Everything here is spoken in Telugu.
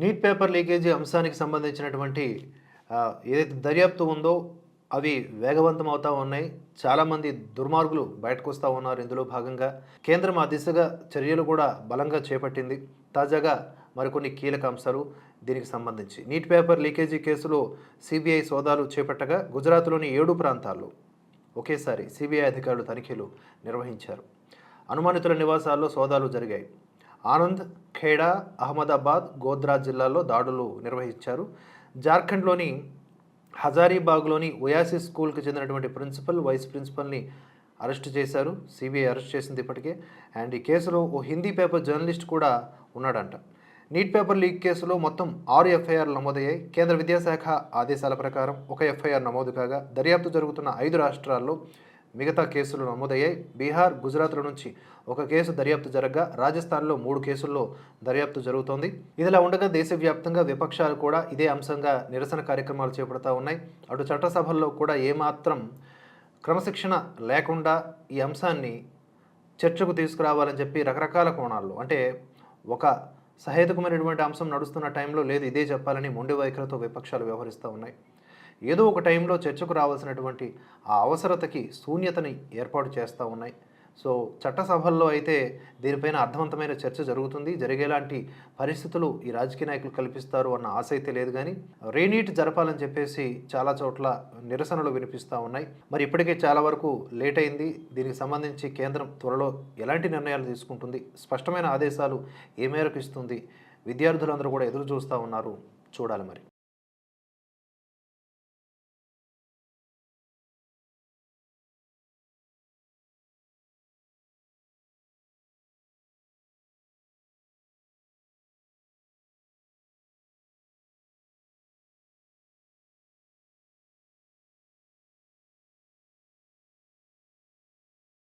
నీట్ పేపర్ లీకేజీ అంశానికి సంబంధించినటువంటి ఏదైతే దర్యాప్తు ఉందో అవి వేగవంతం అవుతూ ఉన్నాయి. చాలామంది దుర్మార్గులు బయటకు వస్తూ ఉన్నారు ఇందులో భాగంగా. కేంద్రం ఆ దిశగా చర్యలు కూడా బలంగా చేపట్టింది. తాజాగా మరికొన్ని కీలక అంశాలు దీనికి సంబంధించి. నీట్ పేపర్ లీకేజీ కేసులో సిబిఐ సోదాలు చేపట్టగా గుజరాత్లోని ఏడు ప్రాంతాల్లో ఒకేసారి సిబిఐ అధికారులు తనిఖీలు నిర్వహించారు. అనుమానితుల నివాసాల్లో సోదాలు జరిగాయి. ఆనంద్ ఖేడా అహ్మదాబాద్ గోద్రా జిల్లాల్లో దాడులు నిర్వహించారు. జార్ఖండ్లోని హజారీబాగ్లోని ఒయాసిస్ స్కూల్కి చెందినటువంటి ప్రిన్సిపల్ వైస్ ప్రిన్సిపల్ని అరెస్ట్ చేశారు. సిబిఐ అరెస్ట్ చేసింది ఇప్పటికే. అండ్ ఈ కేసులో ఓ హిందీ పేపర్ జర్నలిస్ట్ కూడా ఉన్నాడంట. నీట్ పేపర్ లీక్ కేసులో మొత్తం ఆరు ఎఫ్ఐఆర్లు నమోదయ్యాయి. కేంద్ర విద్యాశాఖ ఆదేశాల ప్రకారం ఒక ఎఫ్ఐఆర్ నమోదు కాగా దర్యాప్తు జరుగుతున్న ఐదు రాష్ట్రాల్లో మిగతా కేసులు నమోదయ్యాయి. బీహార్ గుజరాత్ల నుంచి ఒక కేసు దర్యాప్తు జరగగా. రాజస్థాన్లో మూడు కేసుల్లో దర్యాప్తు జరుగుతోంది. ఇదిలా ఉండగా దేశవ్యాప్తంగా విపక్షాలు కూడా ఇదే అంశంగా నిరసన కార్యక్రమాలు చేపడతా ఉన్నాయి. అటు చట్టసభల్లో కూడా ఏమాత్రం క్రమశిక్షణ లేకుండా ఈ అంశాన్ని చర్చకు తీసుకురావాలని చెప్పి రకరకాల కోణాల్లో అంటే ఒక సహేతుకమైనటువంటి అంశం నడుస్తున్న టైంలో లేదు ఇదే చెప్పాలని మొండి వైఖరితో విపక్షాలు వ్యవహరిస్తూ ఉన్నాయి. ఏదో ఒక టైంలో చర్చకు రావాల్సినటువంటి ఆ అవసరతకి శూన్యతని ఏర్పాటు చేస్తూ ఉన్నాయి. సో చట్టసభల్లో అయితే దీనిపైన అర్థవంతమైన చర్చ జరుగుతుంది. జరిగేలాంటి పరిస్థితులు ఈ రాజకీయ నాయకులు కల్పిస్తారు అన్న ఆశ అయితే లేదు కానీ రేనీట్ జరపాలని చెప్పేసి చాలా చోట్ల నిరసనలు వినిపిస్తూ ఉన్నాయి. మరి ఇప్పటికే చాలా వరకు లేట్ అయింది. దీనికి సంబంధించి కేంద్రం త్వరలో ఎలాంటి నిర్ణయాలు తీసుకుంటుంది? స్పష్టమైన ఆదేశాలు ఏ మేరకు ఇస్తుంది? విద్యార్థులందరూ కూడా ఎదురు చూస్తూ ఉన్నారు. చూడాలి మరి.